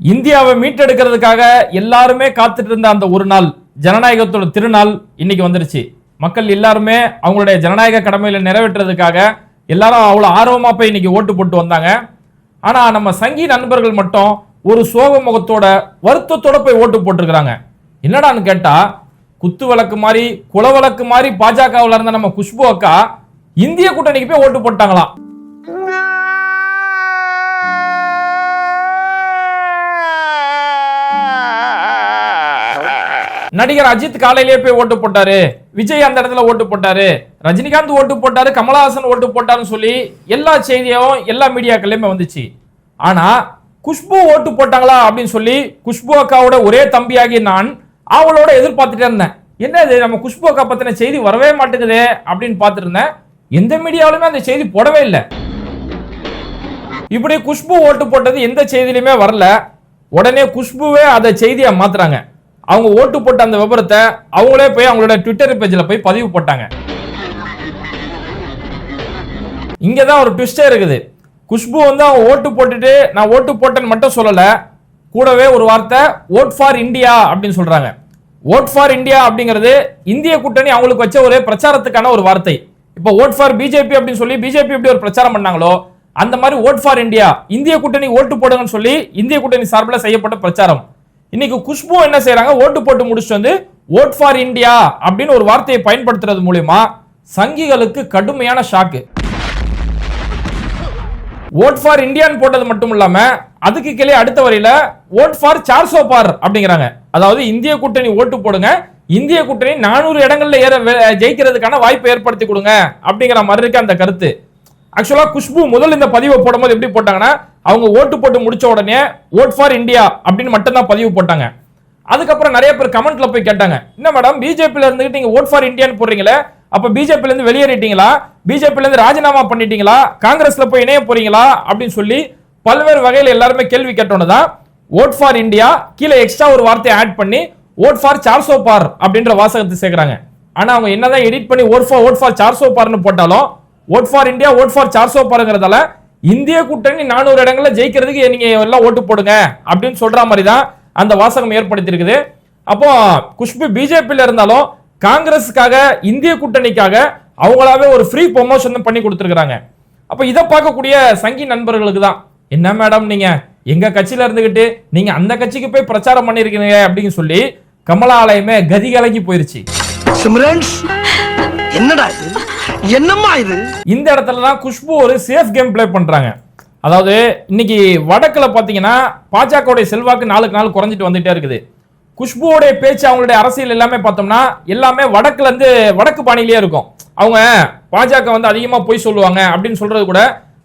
இந்தியாவை மீட்டெடுக்கிறதுக்காக எல்லாருமே காத்துட்டு இருந்த அந்த ஒரு நாள் ஜனநாயகத்தோட திருநாள் இன்னைக்கு வந்துருச்சு. மக்கள் எல்லாருமே அவங்களுடைய ஜனநாயக கடமையில நிறைவேற்றுறதுக்காக எல்லாரும் அவ்வளோ ஆர்வமாக போய் இன்னைக்கு ஓட்டு போட்டு வந்தாங்க. ஆனா நம்ம சங்கி நண்பர்கள் மட்டும் ஒரு சோக முகத்தோட வருத்தத்தோட போய் ஓட்டு போட்டிருக்கிறாங்க. என்னடான்னு கேட்டா குத்து வழக்கு மாதிரி குல வழக்கு மாதிரி பாஜகவில் இருந்த நம்ம குஷ்பு அக்கா இந்திய கூட்டணிக்கு போய் ஓட்டு போட்டாங்களாம். நடிகர் அஜித் காலையிலேயே போய் ஓட்டு போட்டாரு. விஜய் அந்த இடத்துல ஓட்டு போட்டாரு. ரஜினிகாந்த் ஓட்டு போட்டாரு கமலஹாசன் ஓட்டு போட்டாருன்னு சொல்லி எல்லா செய்தியும் எல்லா மீடியாக்கள்லயுமே வந்துச்சு. ஆனா குஷ்பு ஓட்டு போட்டாங்களா அப்படின்னு சொல்லி குஷ்பு அக்காவோட ஒரே தம்பியாகி நான் அவளோட எதிர்பார்த்துட்டே இருந்தேன். என்ன இது நம்ம குஷ்பு அக்கா பத்தின செய்தி வரவே மாட்டேங்குதே அப்படின்னு பார்த்துட்டு இருந்தேன். எந்த மீடியாவிலுமே அந்த செய்தி போடவே இல்லை. இப்படி குஷ்பு ஓட்டு போட்டது எந்த செய்தியிலுமே வரல. உடனே குஷ்புவே அதை செய்தியை மாத்துறாங்க. அவங்க ஓட்டு போட்ட அந்த விபரத்தை அவங்களே போய் அவங்களோட ட்விட்டர் பேஜில் போய் பதிவு போட்டாங்க. இங்கே தான் ஒரு ட்விஸ்டே இருக்குது. குஷ்பு வந்து அவங்க ஓட்டு போட்டுட்டு நான் ஓட்டு போட்டேன்னு மட்டும் சொல்லலை கூடவே ஒரு வார்த்தை ஓட் ஃபார் இந்தியா அப்படின்னு சொல்கிறாங்க ஓட் ஃபார் இந்தியா அப்படிங்கிறது இந்திய கூட்டணி அவங்களுக்கு வச்ச ஒரு பிரச்சாரத்துக்கான ஒரு வார்த்தை. இப்போ ஓட் ஃபார் பிஜேபி அப்படின்னு சொல்லி பிஜேபி எப்படி ஒரு பிரச்சாரம் பண்ணாங்களோ அந்த மாதிரி ஓட் ஃபார் இந்தியா இந்திய கூட்டணி ஓட்டு போடுங்கன்னு சொல்லி இந்திய கூட்டணி சார்பில் செய்யப்பட்ட பிரச்சாரம். இன்னைக்கு குஷ்பு என்ன செய்யறாங்க ஓட்டு போட்டு முடிச்சுட்டு வந்து ஓட் ஃபார் இந்தியா அப்படின்னு ஒரு வார்த்தையை பயன்படுத்துறது மூலயமா சங்கிகளுக்கு கடுமையான ஷாக்கு ஓட் ஃபார் இந்தியான்னு போட்டது மட்டும் இல்லாம அதுக்கு கீழே அடுத்த வரையில ஓட் ஃபார் சார்சோ பார் அப்படிங்கிறாங்க. அதாவது இந்திய கூட்டணி ஓட்டு போடுங்க. இந்திய கூட்டணி நானூறு இடங்கள்ல ஏற வே- ஜெயிக்கிறதுக்கான வாய்ப்பை ஏற்படுத்தி கொடுங்க அப்படிங்கிற மாதிரி இருக்கு அந்த கருத்து. ஆக்சுவலா குஷ்பு முதல் இந்த பதிவை போடும்போது எப்படி போட்டாங்கன்னா அவங்க ஓட்டு போட்டு முடிச்ச உடனே ஓட் ஃபார் இந்தியா அப்படின்னு மட்டும்தான் பதிவு போட்டாங்க. அதுக்கப்புறம் நிறைய பேர் கமெண்ட்ல போய் கேட்டாங்க. என்ன மேடம் பிஜேபியில இருந்துகிட்டு நீங்க ஓட் ஃபார் இந்தியான்னு போடுறீங்களே? அப்ப பிஜேபில இருந்து வெளியேறிட்டீங்களா? பிஜேபியில இருந்து ராஜினாமா பண்ணிட்டீங்களா? காங்கிரஸ்ல போய் இணைய போறீங்களா? அப்படின்னு சொல்லி பல்வேறு வகையில் எல்லாருமே கேள்வி கேட்டோன்னு தான் ஓட் ஃபார் இந்தியா கீழே எக்ஸ்ட்ரா ஒரு வார்த்தையை ஆட் பண்ணி ஓட் ஃபார் சார்சோ பார் அப்படின்ற வாசகத்தை சேர்க்கிறாங்க. ஆனா அவங்க என்னதான் எடிட் பண்ணி ஓட் ஃபார் ஓட் ஃபார் சார்சோ பார்னு போட்டாலும் vote for India vote for சார்சோ பாருங்கிறதால இந்திய கூட்டணி நானூறு இடங்களில் ஜெயிக்கிறதுக்கு நீங்க எல்லாம் ஓட்டு போடுங்க அப்படின்னு சொல்ற மாதிரி தான் அந்த வாசகம் ஏற்படுத்தியிருக்குது. அப்போ குஷ்பு பிஜேபியில் இருந்தாலும் காங்கிரஸுக்காக இந்திய கூட்டணிக்காக அவங்களாவே ஒரு ஃப்ரீ ப்ரொமோஷன் பண்ணி கொடுத்துருக்காங்க அப்போ இதை பார்க்கக்கூடிய சங்கி நண்பர்களுக்கு தான் என்ன மேடம் நீங்க? எங்க கட்சியில இருந்துகிட்டு நீங்க அந்த கட்சிக்கு போய் பிரச்சாரம் பண்ணிருக்கீங்க? அப்படின்னு சொல்லி கமலாலயமே கதி கலங்கி போயிருச்சு என்னடா என்னம்மா இது? இந்த இடத்துல தான் குஷ்பு ஒரு சேஃப் கேம் ப்ளே பண்றாங்க. அதாவது இன்னைக்கு வடக்கில் பார்த்தீங்கன்னா பாஜகவுடைய செல்வாக்கு நாளுக்கு நாள் குறைஞ்சிட்டு வந்துட்டே இருக்குது. குஷ்புவோடைய பேச்சு அவங்களுடைய அரசியல் எல்லாமே பார்த்தோம்னா எல்லாமே வடக்குல இருந்து வடக்கு பாணியிலேயே இருக்கும். அவங்க பாஜக வந்து அதிகமாக பொய் சொல்லுவாங்க அப்படின்னு சொல்றது கூட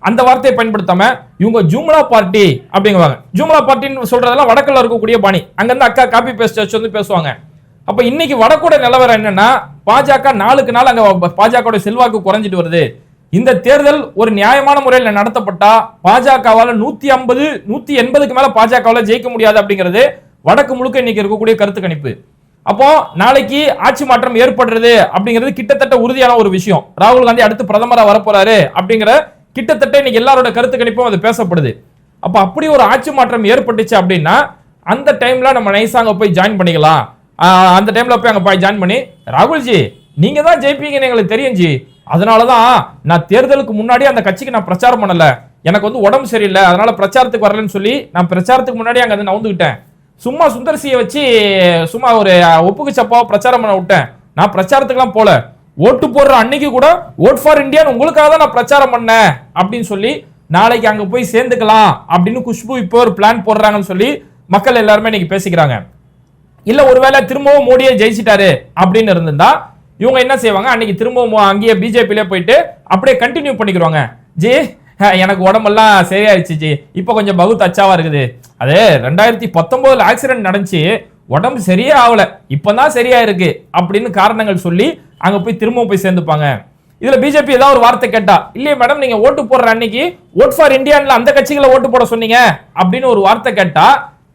அந்த வார்த்தையை பயன்படுத்தாம இவங்க ஜூம்லா பார்ட்டி அப்படிங்குவாங்க. ஜூம்லா பார்ட்டின்னு சொல்றதெல்லாம் வடக்கில் இருக்கக்கூடிய பாணி. அங்கேருந்து அக்கா காப்பி பேஸ்ட் வச்சு வந்து பேசுவாங்க. அப்ப இன்னைக்கு வடக்கூட நிலவரம் என்னன்னா பாஜக நாளுக்கு நாள் அங்க பாஜக செல்வாக்கு குறைஞ்சிட்டு வருது. இந்த தேர்தல் ஒரு நியாயமான முறையில் நடத்தப்பட்டா பாஜகவால நூத்தி ஐம்பது நூத்தி எண்பதுக்கு மேல பாஜகவால ஜெயிக்க முடியாது அப்படிங்கிறது வடக்கு முழுக்க இன்னைக்கு இருக்கக்கூடிய கருத்து கணிப்பு. அப்போ நாளைக்கு ஆட்சி மாற்றம் ஏற்படுறது அப்படிங்கிறது கிட்டத்தட்ட உறுதியான ஒரு விஷயம். ராகுல் காந்தி அடுத்து பிரதமரா வரப்போறாரு அப்படிங்கிற கிட்டத்தட்ட இன்னைக்கு எல்லாரோட கருத்து கணிப்பும் அது பேசப்படுது. அப்ப அப்படி ஒரு ஆட்சி மாற்றம் ஏற்பட்டுச்சு அப்படின்னா அந்த டைம்ல நம்ம நைசாங்க போய் ஜாயின் பண்ணிக்கலாம். அந்த டைம்ல போய் அங்க போய் ஜாயின் பண்ணி ராகுல்ஜி நீங்க தான் ஜெயிப்பீங்கன்னு எங்களுக்கு தெரியும் ஜி. அதனாலதான் நான் தேர்தலுக்கு முன்னாடி அந்த கட்சிக்கு நான் பிரச்சாரம் பண்ணல. எனக்கு வந்து உடம்பு சரியில்லை. அதனால பிரச்சாரத்துக்கு வரலன்னு சொல்லி நான் பிரச்சாரத்துக்கு முன்னாடி அங்க வந்து நவுந்துக்கிட்டேன் சும்மா சுந்தர்சியை வச்சு சும்மா ஒரு ஒப்புக்கு சப்பாவை பிரச்சாரம் பண்ண விட்டேன். நான் பிரச்சாரத்துக்குலாம் போல. ஓட்டு போடுற அன்னைக்கு கூட ஓட் ஃபார் இந்தியான்னு உங்களுக்காக தான் நான் பிரச்சாரம் பண்ணேன். அப்படின்னு சொல்லி நாளைக்கு அங்க போய் சேர்ந்துக்கலாம். அப்படின்னு குஷ்பு இப்போ ஒரு பிளான் போடுறாங்கன்னு சொல்லி மக்கள் எல்லாருமே இன்னைக்கு பேசிக்கிறாங்க. இல்ல ஒருவேளை திரும்பவும் மோடியை ஜெயிச்சிட்டாரு அப்படின்னு இருந்திருந்தா இவங்க என்ன செய்வாங்க? அன்னைக்கு திரும்பவும் அங்கேயே பிஜேபியிலே போயிட்டு அப்படியே கண்டினியூ பண்ணிக்கிறாங்க ஜி எனக்கு உடம்பெல்லாம் சரியாயிடுச்சு ஜி. இப்போ கொஞ்சம் பகுத் அச்சாவா இருக்குது. அது ரெண்டாயிரத்தி பத்தொன்பதுல ஆக்சிடென்ட் நடந்துச்சு. உடம்பு சரியே ஆகல. இப்பதான் சரியா இருக்கு அப்படின்னு காரணங்கள் சொல்லி அங்க போய் திரும்பவும் போய் சேர்ந்துப்பாங்க. இதுல பிஜேபி ஏதாவது ஒரு வார்த்தை கேட்டா இல்லையே மேடம் நீங்க ஓட்டு போடுற அன்னைக்கு ஓட் ஃபார் இந்தியான்ல அந்த கட்சிகளை ஓட்டு போட சொன்னீங்க அப்படின்னு ஒரு வார்த்தை கேட்டா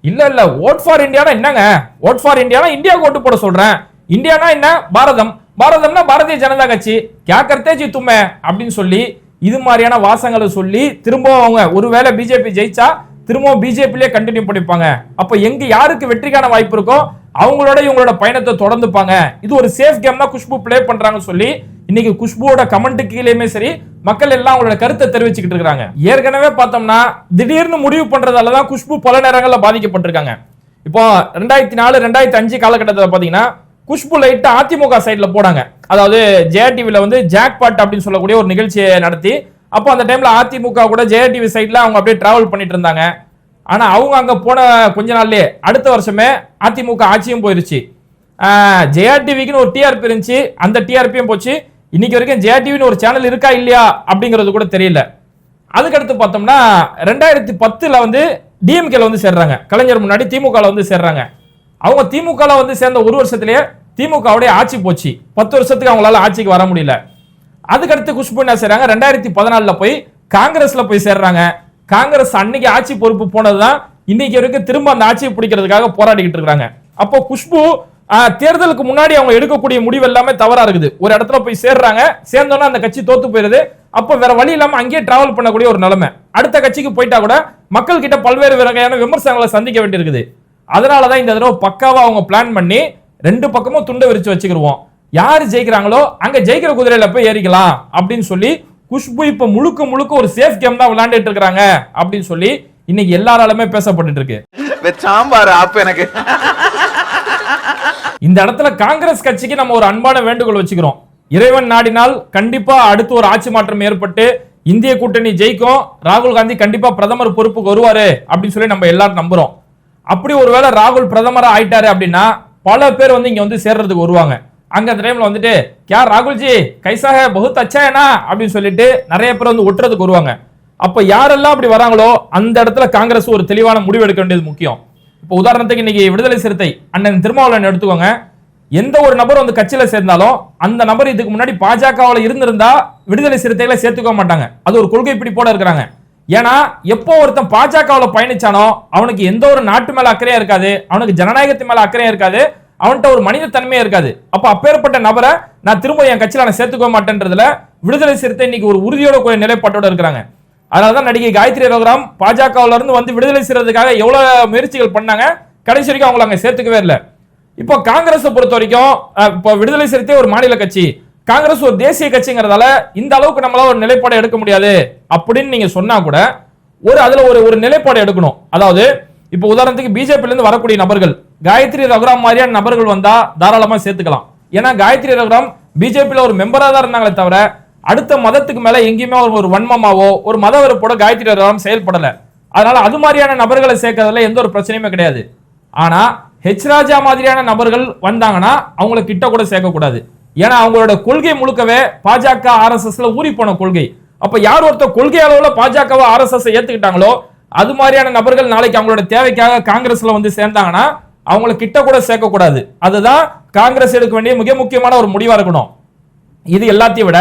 இல்ல இல்ல ஓட் ஃபார் இந்தியானா என்னங்க? ஓட் ஃபார் இந்தியானா இந்தியா ஓட்டு போட சொல்றேன். இந்தியானா என்ன? பாரதம். பாரதம்னா பாரதிய ஜனதா கட்சி. கேக்கர்த்தே ஜி தும்மே அப்படின்னு சொல்லி இது மாதிரியான வாசங்களை சொல்லி திரும்பவும் அவங்க ஒருவேளை பிஜேபி ஜெயிச்சா திரும்பவும் பிஜேபிலே கண்டினியூ பண்ணிப்பாங்க. அப்ப எங்க யாருக்கு வெற்றிக்கான வாய்ப்பு இருக்கோ அவங்களோட இவங்களோட பயணத்தை தொடர்ந்துப்பாங்க. இது ஒரு சேஃப் கேம் தான் குஷ்பு ப்ளே பண்றாங்கன்னு சொல்லி இன்னைக்கு குஷ்புவோட கமெண்ட் கீழேயுமே சரி மக்கள் எல்லாம் அவங்களோட கருத்தை தெரிவிச்சுக்கிட்டு இருக்காங்க. ஏற்கனவே பார்த்தோம்னா திடீர்னு முடிவு பண்றதால தான் குஷ்பு பல நேரங்களில் பாதிக்கப்பட்டிருக்காங்க. இப்போ ரெண்டாயிரத்தி நாலு ரெண்டாயிரத்தி அஞ்சு காலகட்டத்தில் பார்த்தீங்கன்னா குஷ்பு லைட்டா அதிமுக சைடுல போனாங்க அதாவது ஜெயா டிவியில் வந்து ஜாக்பாட் அப்படின்னு சொல்லக்கூடிய ஒரு நிகழ்ச்சியை நடத்தி அப்போ அந்த டைம்ல அதிமுக கூட ஜெயா டிவி சைட்ல அவங்க அப்படியே டிராவல் பண்ணிட்டு இருந்தாங்க. ஆனா அவங்க அங்க போன கொஞ்ச நாள்லயே அடுத்த வருஷமே அதிமுக ஆட்சியும் போயிருச்சு. ஆஹ் ஜெயா டிவிக்குன்னு ஒரு டிஆர்பி இருந்துச்சு. அந்த டிஆர்பியும் போச்சு. இன்னைக்கு வரைக்கும் ஜேடிவின்னு ஒரு சேனல் இருக்கா இல்லையா அப்படிங்கிறது கூட தெரியல. அதுக்கடுத்து பார்த்தோம்னா ரெண்டாயிரத்தி பத்தில் வந்து டிஎம்கேல வந்து சேர்றாங்க. கலைஞர் முன்னாடி திமுகவில் வந்து சேர்றாங்க. அவங்க திமுகவில் வந்து சேர்ந்த ஒரு வருஷத்துலேயே திமுகவுடைய ஆட்சி போச்சு. பத்து வருஷத்துக்கு அவங்களால ஆட்சிக்கு வர முடியல. அதுக்கடுத்து குஷ்பு என்ன செய்றாங்க? ரெண்டாயிரத்தி பதினாலில் போய் காங்கிரஸில் போய் சேர்றாங்க. காங்கிரஸ் அன்னைக்கு ஆட்சி பொறுப்பு போனது தான் இன்னைக்கு வரைக்கும் திரும்ப அந்த ஆட்சியை பிடிக்கிறதுக்காக போராடிக்கிட்டு இருக்காங்க அப்போ குஷ்பு தேர்தலுக்கு முன்னாடி அவங்க எடுக்கக்கூடிய முடிவு எல்லாமே தவறா இருக்குது. ஒரு இடத்துல போய் சேர்றாங்க சேர்ந்தோன்னா அந்த கட்சி தோத்து போயிருது. அப்போ வேற வழி இல்லாம அங்கேயே டிராவல் பண்ணக்கூடிய ஒரு நிலைமை. அடுத்த கட்சிக்கு போயிட்டா கூட மக்கள் கிட்ட பல்வேறு வகையான விமர்சனங்களை சந்திக்க வேண்டியிருக்குது. அதனாலதான் இந்த தடவை பக்காவா அவங்க பிளான் பண்ணி ரெண்டு பக்கமும் துண்டை விரிச்சு வச்சுக்கிருவோம். யார் ஜெயிக்கிறாங்களோ அங்க ஜெயிக்கிற குதிரையில போய் ஏறிக்கலாம் அப்படின்னு சொல்லி குஷ்பு இப்ப முழுக்க முழுக்க ஒரு சேஃப் கேம் தான் விளையாண்டுட்டு இருக்காங்க அப்படின்னு சொல்லி இன்னைக்கு எல்லாராலுமே பேசப்பட்டுட்டு இருக்கு. சாம்பார் ஆப் எனக்கு. இந்த இடத்துல காங்கிரஸ் கட்சிக்கு நம்ம ஒரு அன்பான வேண்டுகோள் வச்சுக்கிறோம். இறைவன் நாடினால் கண்டிப்பா அடுத்து ஒரு ஆட்சி மாற்றம் ஏற்பட்டு இந்திய கூட்டணி ஜெயிக்கும். ராகுல் காந்தி கண்டிப்பா பிரதமர் பொறுப்புக்கு வருவாரு அப்படின்னு சொல்லி நம்ம எல்லாரும் நம்புறோம். அப்படி ஒருவேளை ராகுல் பிரதமரா ஆயிட்டாரு அப்படின்னா பல பேர் வந்து இங்க வந்து சேர்றதுக்கு வருவாங்க. அங்க அந்த டைம்ல வந்துட்டு கே ராகுல்ஜி கைசாக பகுத் அச்சா ஏனா அப்படின்னு சொல்லிட்டு நிறைய பேர் வந்து ஒட்டுறதுக்கு வருவாங்க. அப்ப யாரெல்லாம் அப்படி வராங்களோ அந்த இடத்துல காங்கிரஸ் ஒரு தெளிவான முடிவு எடுக்க வேண்டியது முக்கியம். இப்போ உதாரணத்துக்கு இன்னைக்கு விடுதலை சிறுத்தை அண்ணன் திருமாவளவன் எடுத்துக்கோங்க. எந்த ஒரு நபர் வந்து கட்சியில சேர்ந்தாலும் அந்த நபர் இதுக்கு முன்னாடி பாஜகவில் இருந்திருந்தா விடுதலை சிறுத்தைகளை சேர்த்துக்க மாட்டாங்க. அது ஒரு கொள்கை பிடிப்போட இருக்கிறாங்க. ஏன்னா எப்போ ஒருத்தன் பாஜகவில் பயணிச்சானோ அவனுக்கு எந்த ஒரு நாட்டு மேல அக்கறையா இருக்காது. அவனுக்கு ஜனநாயகத்து மேல அக்கறையா இருக்காது. அவன்கிட்ட ஒரு மனித தன்மையே இருக்காது. அப்ப அப்பேற்பட்ட நபரை நான் திரும்ப என் கட்சியில நான் சேர்த்துக்க மாட்டேன்றதுல விடுதலை சிறுத்தை இன்னைக்கு ஒரு உறுதியோட கூடிய நிலைப்பாட்டோட இருக்கிறாங்க. அதனாலதான் நடிகை காயத்ரி ரகுராம் பாஜகவுல இருந்து வந்து விடுதலை செய்யறதுக்காக எவ்வளோ முயற்சிகள் பண்ணாங்க? கடைசி வரைக்கும் அவங்கள அங்கே சேர்த்துக்கவே இல்லை. இப்போ காங்கிரஸை பொறுத்த வரைக்கும் இப்போ விடுதலை சிறுத்தை ஒரு மாநில கட்சி. காங்கிரஸ் ஒரு தேசிய கட்சிங்கிறதால இந்த அளவுக்கு நம்மளால ஒரு நிலைப்பாடு எடுக்க முடியாது அப்படின்னு நீங்க சொன்னா கூட ஒரு அதுல ஒரு ஒரு நிலைப்பாடு எடுக்கணும். அதாவது இப்போ உதாரணத்துக்கு பிஜேபில இருந்து வரக்கூடிய நபர்கள் காயத்ரி ரகுராம் மாதிரியான நபர்கள் வந்தா தாராளமா சேர்த்துக்கலாம். ஏன்னா காயத்ரி ரகுராம் பிஜேபியில் ஒரு மெம்பரா தான் இருந்தாங்களே தவிர அடுத்த மதத்துக்கு மேல எங்கேயுமே ஒரு வன்மமாவோ ஒரு மத வெறுப்போட காயத்ரி ரகுராம் செயல்படல. அதனால அது மாதிரியான நபர்களை சேர்க்கறதுல எந்த ஒரு பிரச்சனையுமே கிடையாது. ஆனா ஹெச் ராஜா மாதிரியான நபர்கள் வந்தாங்கன்னா அவங்கள கிட்ட கூட சேர்க்கக்கூடாது. ஏன்னா அவங்களோட கொள்கை முழுக்கவே பாஜக ஆர்எஸ்எஸ்ல ஊறி போன கொள்கை. அப்ப யார் ஒருத்தர் கொள்கை அளவுல பாஜகவை ஆர்எஸ்எஸ் ஏத்துக்கிட்டாங்களோ அது மாதிரியான நபர்கள் நாளைக்கு அவங்களோட தேவைக்காக காங்கிரஸ்ல வந்து சேர்ந்தாங்கன்னா அவங்கள கிட்ட கூட சேர்க்கக்கூடாது. அதுதான் காங்கிரஸ் எடுக்க வேண்டிய மிக முக்கியமான ஒரு முடிவா இருக்கணும். இது எல்லாத்தையும் விட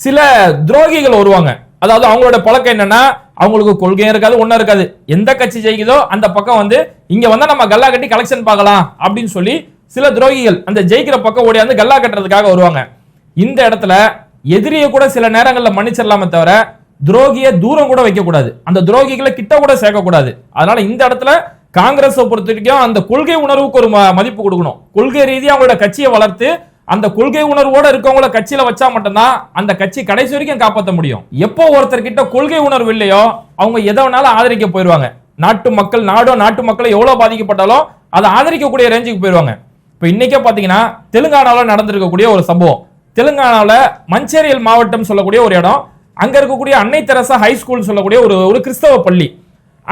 சில துரோகிகள் வருவாங்க. அதாவது அவங்களோட பழக்கம் என்னன்னா அவங்களுக்கு கொள்கையும் இருக்காது ஒன்றும் இருக்காது. எந்த கட்சி ஜெயிக்குதோ அந்த பக்கம் வந்து இங்க வந்தால் நம்ம கல்லா கட்டி கலெக்ஷன் பார்க்கலாம் அப்படின்னு சொல்லி சில துரோகிகள் அந்த ஜெயிக்கிற பக்கம் ஓடியாந்து கல்லா கட்டுறதுக்காக வருவாங்க. இந்த இடத்துல எதிரியை கூட சில நேரங்களில் மன்னிச்சிடலாமே தவிர துரோகியை தூரம் கூட வைக்கக்கூடாது. அந்த துரோகிகளை கிட்ட கூட சேர்க்கக்கூடாது. அதனால இந்த இடத்துல காங்கிரஸை பொறுத்த வரைக்கும் அந்த கொள்கை உணர்வுக்கு ஒரு ம- மதிப்பு கொடுக்கணும். கொள்கை ரீதியாக அவங்களோட கட்சியை வளர்த்து அந்த கொள்கை உணர்வோட இருக்கவங்கள கட்சியில வச்சா மட்டும்தான் அந்த கட்சி கடைசி வரைக்கும் காப்பாற்ற முடியும். எப்போ ஒருத்தர் கிட்ட கொள்கை உணர்வு இல்லையோ அவங்க எதை வேணாலும் ஆதரிக்க போயிருவாங்க. நாட்டு மக்கள் நாடோ நாட்டு மக்களை எவ்வளவு பாதிக்கப்பட்டாலும் அதை ஆதரிக்கக்கூடிய ரேஞ்சுக்கு போயிருவாங்க. இப்போ இன்னைக்கே பாத்தீங்கன்னா தெலுங்கானாவில் நடந்திருக்கக்கூடிய ஒரு சம்பவம். தெலுங்கானாவில் மஞ்சேரியல் மாவட்டம் சொல்லக்கூடிய ஒரு இடம். அங்க இருக்கக்கூடிய அன்னை தெரசா ஹை ஸ்கூல் சொல்லக்கூடிய ஒரு ஒரு கிறிஸ்தவ பள்ளி.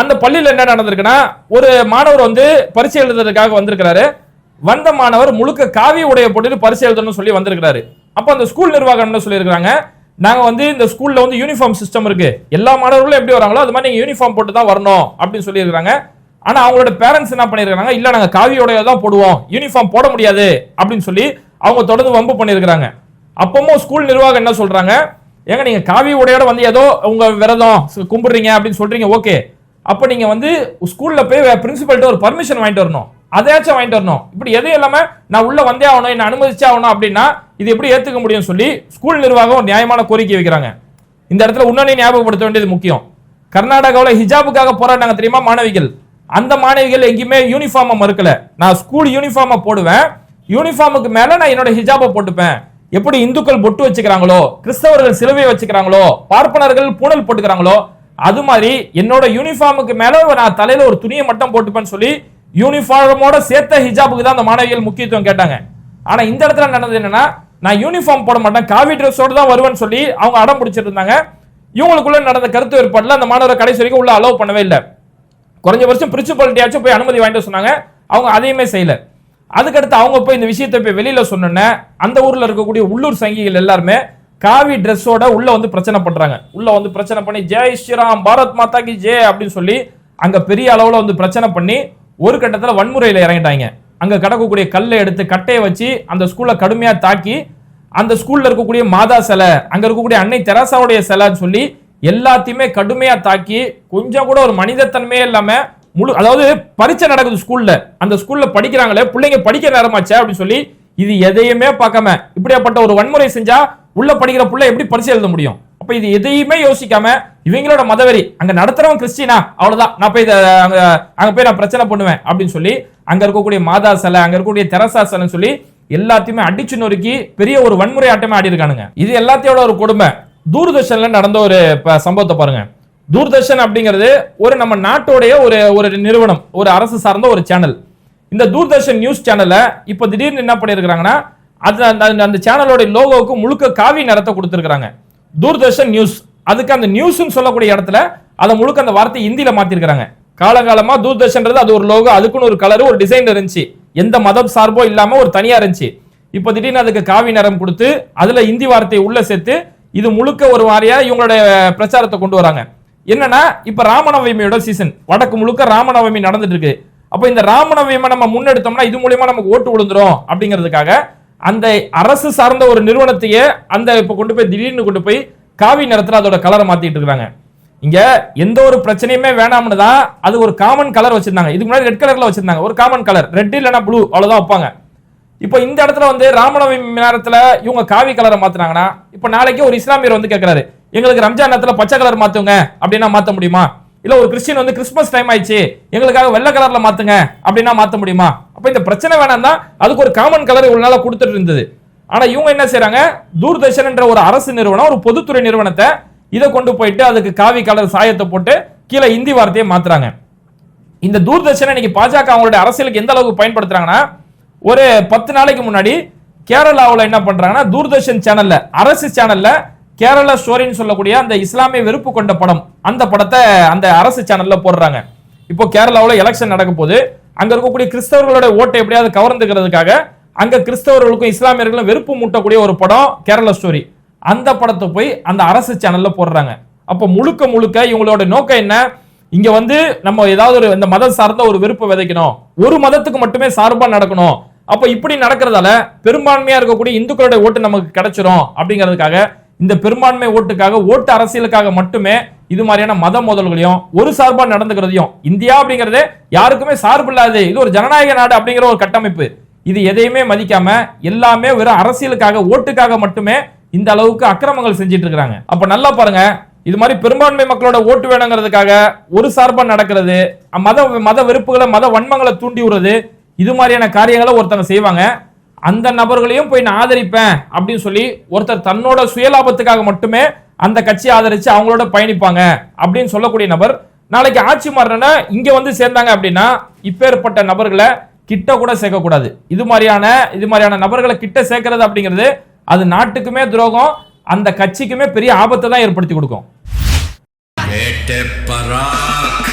அந்த பள்ளியில் என்ன நடந்திருக்குன்னா ஒரு மாணவர் வந்து பரிசு எழுதுறதுக்காக வந்திருக்கிறாரு. வந்த மாணவர் முழுக்க காவி உடைய போட்டுட்டு பரிசு எழுதணும்னு சொல்லி வந்திருக்கிறாரு. அப்போ அந்த ஸ்கூல் நிர்வாகம் என்ன சொல்லியிருக்காங்க நாங்கள் வந்து இந்த ஸ்கூலில் வந்து யூனிஃபார்ம் சிஸ்டம் இருக்கு. எல்லா மாணவர்களும் எப்படி வராங்களோ அது மாதிரி நீங்கள் யூனிஃபார்ம் போட்டு தான் வரணும் அப்படின்னு சொல்லியிருக்காங்க ஆனால் அவங்களோட பேரண்ட்ஸ் என்ன பண்ணியிருக்காங்க இல்லை நாங்கள் நாங்க காவியோடைய தான் போடுவோம். யூனிஃபார்ம் போட முடியாது. அப்படின்னு சொல்லி அவங்க தொடர்ந்து வம்பு பண்ணியிருக்கிறாங்க. அப்பவும் ஸ்கூல் நிர்வாகம் என்ன சொல்கிறாங்க ஏங்க நீங்கள் காவி உடையோட வந்து ஏதோ உங்கள் விரதம் கும்பிடுறீங்க அப்படின்னு சொல்கிறீங்க ஓகே. அப்போ நீங்கள் வந்து ஸ்கூலில் போய் பிரின்சிபல்கிட்ட ஒரு பர்மிஷன் வாங்கிட்டு வரணும். அதையாச்சும் வாங்கிட்டு வரணும். இப்படி எதுவும் இல்லாம நான் உள்ள வந்தே ஆகணும் என்ன அனுமதிச்சே ஆகணும் அப்படின்னா இது எப்படி ஏத்துக்க முடியும்னு சொல்லி ஸ்கூல் நிர்வாகம் ஒரு நியாயமான கோரிக்கை வைக்கிறாங்க. இந்த இடத்துல உன்னணி ஞாபகப்படுத்த வேண்டியது முக்கியம். கர்நாடகாவில் ஹிஜாபுக்காக போராடினாங்க தெரியுமா? மாணவிகள். அந்த மாணவிகள் எங்கேயுமே யூனிஃபார்மை மறுக்கல. நான் ஸ்கூல் யூனிஃபார்மை போடுவேன். யூனிஃபார்முக்கு மேல நான் என்னோட ஹிஜாபை போட்டுப்பேன். எப்படி இந்துக்கள் பொட்டு வச்சுக்கிறாங்களோ கிறிஸ்தவர்கள் சிலுவை வச்சுக்கிறாங்களோ பார்ப்பனர்கள் பூணல் போட்டுக்கிறாங்களோ அது மாதிரி என்னோட யூனிஃபார்முக்கு மேல நான் தலையில ஒரு துணியை மட்டும் போட்டுப்பேன்னு சொல்லி யூனிஃபார்மோட சேர்த்த ஹிஜாபுக்கு தான் அந்த மாணவிகள் முக்கியத்துவம் கேட்டாங்க. ஆனா இந்த இடத்துல நடந்தது என்னன்னா நான் யூனிஃபார்ம் போட மாட்டேன் காவி ட்ரெஸ்ஸோடு தான் வருவேன்னு சொல்லி அவங்க அடம் பிடிச்சிட்டு இருந்தாங்க. இவங்களுக்குள்ள நடந்த கருத்து வேறுபாடுல அந்த மாணவரை கடைசி வரைக்கும் உள்ள அலோவ் பண்ணவே இல்லை. குறைஞ்ச வருஷம் பிரின்சிபாலிட்டியாச்சும் போய் அனுமதி வாங்கிட்டு சொன்னாங்க. அவங்க அதையுமே செய்யல. அதுக்கடுத்து அவங்க போய் இந்த விஷயத்தை போய் வெளியில சொன்னோன்னே அந்த ஊர்ல இருக்கக்கூடிய உள்ளூர் சங்கிகள் எல்லாருமே காவி ட்ரெஸ்ஸோட உள்ள வந்து பிரச்சனை பண்றாங்க. உள்ள வந்து பிரச்சனை பண்ணி ஜெய் ஸ்ரீராம் பாரத் மாதா கி ஜெய் அப்படின்னு சொல்லி அங்க பெரிய அளவுல வந்து பிரச்சனை பண்ணி ஒரு கட்டத்தில் வன்முறையில் இறங்கிட்டாங்க. அங்கே கிடக்கக்கூடிய கல்லை எடுத்து கட்டையை வச்சு அந்த ஸ்கூலில் கடுமையாக தாக்கி அந்த ஸ்கூலில் இருக்கக்கூடிய மாதா சிலை அங்கே இருக்கக்கூடிய அன்னை தெரசாவுடைய சிலைன்னு சொல்லி எல்லாத்தையுமே கடுமையாக தாக்கி கொஞ்சம் கூட ஒரு மனிதத்தன்மையே இல்லாமல் முழு அதாவது பரீட்சை நடக்குது ஸ்கூலில் அந்த ஸ்கூலில் படிக்கிறாங்களே பிள்ளைங்க படிக்க நேரமாச்சே அப்படின்னு சொல்லி இது எதையுமே பார்க்காம இப்படியாப்பட்ட ஒரு வன்முறை செஞ்சால் உள்ளே படிக்கிற பிள்ளை எப்படி பரிசு எழுத முடியும்? அப்ப இது எதையுமே யோசிக்காம இவங்களோட மதவெறி அங்க நடத்துறவன் கிறிஸ்டினா அவ்வளவுதான். நான் போய் அங்க அங்க போய் நான் பிரச்சனை பண்ணுவேன் அப்படின்னு சொல்லி அங்க இருக்கக்கூடிய மாதா சிலை அங்க இருக்கக்கூடிய தெரசா சிலைன்னு சொல்லி எல்லாத்தையுமே அடிச்சு நொறுக்கி பெரிய ஒரு வன்முறை ஆட்டமே ஆடி இருக்கானுங்க இது எல்லாத்தையோட ஒரு கொடுமை. தூர்தர்ஷன்ல நடந்த ஒரு ப- சம்பவத்தை பாருங்க. தூர்தர்ஷன் அப்படிங்கிறது ஒரு நம்ம நாட்டோடைய ஒரு ஒரு நிறுவனம் ஒரு அரசு சார்ந்த ஒரு சேனல். இந்த தூர்தர்ஷன் நியூஸ் சேனல்ல இப்ப திடீர்னு என்ன பண்ணிருக்காங்கன்னா அது அந்த அந்த- அந்த சேனலோட லோகோவுக்கு முழுக்க காவி நிறத்தை கொடுத்துருக்காங்க தூர்தர்ஷன் நியூஸ். அதுக்கு அந்த நியூஸ்னு சொல்லக்கூடிய இடத்துல அதை முழுக்க அந்த வார்த்தை இந்தியில மாத்திருக்கிறாங்க. காலகாலமா தூர்தர்ஷன்றது அது ஒரு லோகோ அதுக்குன்னு ஒரு கலர் ஒரு டிசைன் இருந்துச்சு. எந்த மதம் சார்போ இல்லாம ஒரு தனியா இருந்துச்சு. இப்போ திடீர்னு அதுக்கு காவி நிறம் கொடுத்து அதுல இந்தி வார்த்தையை உள்ள சேர்த்து இது முழுக்க ஒரு வாரியா இவங்களுடைய பிரச்சாரத்தை கொண்டு வராங்க. என்னன்னா இப்ப ராமநவமியோட சீசன் வடக்கு முழுக்க ராமநவமி நடந்துட்டு இருக்கு. அப்ப இந்த ராமநவமியை நம்ம முன்னெடுத்தோம்னா இது மூலியமா நமக்கு ஓட்டு விழுந்துரும் அப்படிங்கிறதுக்காக அந்த அரசு சார்ந்த ஒரு நிறுவனத்தையே அந்த இப்ப கொண்டு போய் திடீர்னு கொண்டு போய் காவி நிறத்துல அதோட கலரை மாத்திட்டு இருக்காங்க. இங்க எந்த ஒரு பிரச்சனையுமே வேணாம்னு தான் அது ஒரு காமன் கலர் வச்சிருந்தாங்க. இதுக்கு முன்னாடி ரெட் கலர்ல வச்சிருந்தாங்க. ஒரு காமன் கலர் ரெட் இல்லைன்னா ப்ளூ அவ்வளவுதான் வைப்பாங்க. இப்போ இந்த இடத்துல வந்து ராமநவமி நேரத்துல இவங்க காவி கலரை மாத்துனாங்கன்னா இப்போ நாளைக்கு ஒரு இஸ்லாமியர் வந்து கேட்குறாரு எங்களுக்கு ரம்ஜான் நேரத்துல பச்சை கலர் மாத்துங்க அப்படின்னா மாத்த முடியுமா? இல்ல ஒரு கிறிஸ்டின் வந்து கிறிஸ்மஸ் டைம் ஆயிடுச்சு எங்களுக்காக வெள்ளை கலர்ல மாத்துங்க அப்படின்னா மாத்த முடியுமா? அப்போ இந்த பிரச்சனை வேணாம் தான் அதுக்கு ஒரு காமன் கலர் இவ்வளோ நாளாக கொடுத்துட்டு இருந்தது. ஆனால் இவங்க என்ன செய்கிறாங்க தூர்தர்ஷன் என்ற ஒரு அரசு நிறுவனம் ஒரு பொதுத்துறை நிறுவனத்தை இதை கொண்டு போயிட்டு அதுக்கு காவி கலர் சாயத்தை போட்டு கீழே இந்தி வார்த்தையை மாத்துறாங்க. இந்த தூர்தர்ஷனை இன்னைக்கு பாஜக அவங்களுடைய அரசியலுக்கு எந்த அளவுக்கு பயன்படுத்துறாங்கன்னா ஒரு பத்து நாளைக்கு முன்னாடி கேரளாவில் என்ன பண்ணுறாங்கன்னா தூர்தர்ஷன் சேனலில் அரசு சேனலில் கேரளா ஸ்டோரின்னு சொல்லக்கூடிய அந்த இஸ்லாமிய வெறுப்பு கொண்ட படம் அந்த படத்தை அந்த அரசு சேனலில் போடுறாங்க. இப்போ கேரளாவில் எலெக்ஷன் நடக்க போது அங்க இருக்கக்கூடிய கிறிஸ்தவர்களோட ஓட்டை எப்படியாவது கவர்ந்துக்கிறதுக்காக அங்க கிறிஸ்தவர்களுக்கும் இஸ்லாமியர்களும் வெறுப்பு மூட்டக்கூடிய ஒரு படம் கேரள ஸ்டோரி அந்த படத்தை போய் அந்த அரசு சேனல்ல போடுறாங்க. அப்போ முழுக்க முழுக்க இவங்களோட நோக்கம் என்ன? இங்க வந்து நம்ம ஏதாவது ஒரு இந்த மதம் சார்ந்த ஒரு வெறுப்பை விதைக்கணும். ஒரு மதத்துக்கு மட்டுமே சார்பா நடக்கணும். அப்ப இப்படி நடக்கிறதால பெரும்பான்மையா இருக்கக்கூடிய இந்துக்களுடைய ஓட்டு நமக்கு கிடைச்சிரும். அப்படிங்கிறதுக்காக இந்த பெரும்பான்மை ஓட்டுக்காக ஓட்டு அரசியலுக்காக மட்டுமே இது மாதிரியான மத மோதல்களையும் ஒரு சார்பா நடந்துக்கிறதையும் இந்தியா அப்படிங்கிறது யாருக்குமே சார்பு இல்லாது இது ஒரு ஜனநாயக நாடு அப்படிங்கிற ஒரு கட்டமைப்பு. இது எதையுமே மதிக்காம எல்லாமே வெறும் அரசியலுக்காக ஓட்டுக்காக மட்டுமே இந்த அளவுக்கு அக்கிரமங்கள் செஞ்சிட்டு இருக்கிறாங்க அப்ப நல்லா பாருங்க இது மாதிரி பெரும்பான்மை மக்களோட ஓட்டு வேணுங்கிறதுக்காக ஒரு சார்பா நடக்கிறது மத மத வெறுப்புகளை மத வன்மங்களை தூண்டி விடுறது இது மாதிரியான காரியங்களை ஒருத்தங்க செய்வாங்க. அந்த நபர்களையும் போய் நான் ஆதரிப்பேன் அப்படின்னு சொல்லி ஒருத்தர் தன்னோட சுயலாபத்துக்காக மட்டுமே அந்த கட்சியை ஆதரிச்சு அவங்களோட பயணிப்பாங்க அப்படின்னு சொல்லக்கூடிய நபர். நாளைக்கு ஆட்சி மாறினா இங்கே வந்து சேர்ந்தாங்க அப்படின்னா இப்பேற்பட்ட நபர்களை கிட்ட கூட சேர்க்கக்கூடாது. இது மாதிரியான இது மாதிரியான நபர்களை கிட்ட சேர்க்கறது அப்படிங்கிறது அது நாட்டுக்குமே துரோகம் அந்த கட்சிக்குமே பெரிய ஆபத்தை தான் ஏற்படுத்தி கொடுக்கும். பராக்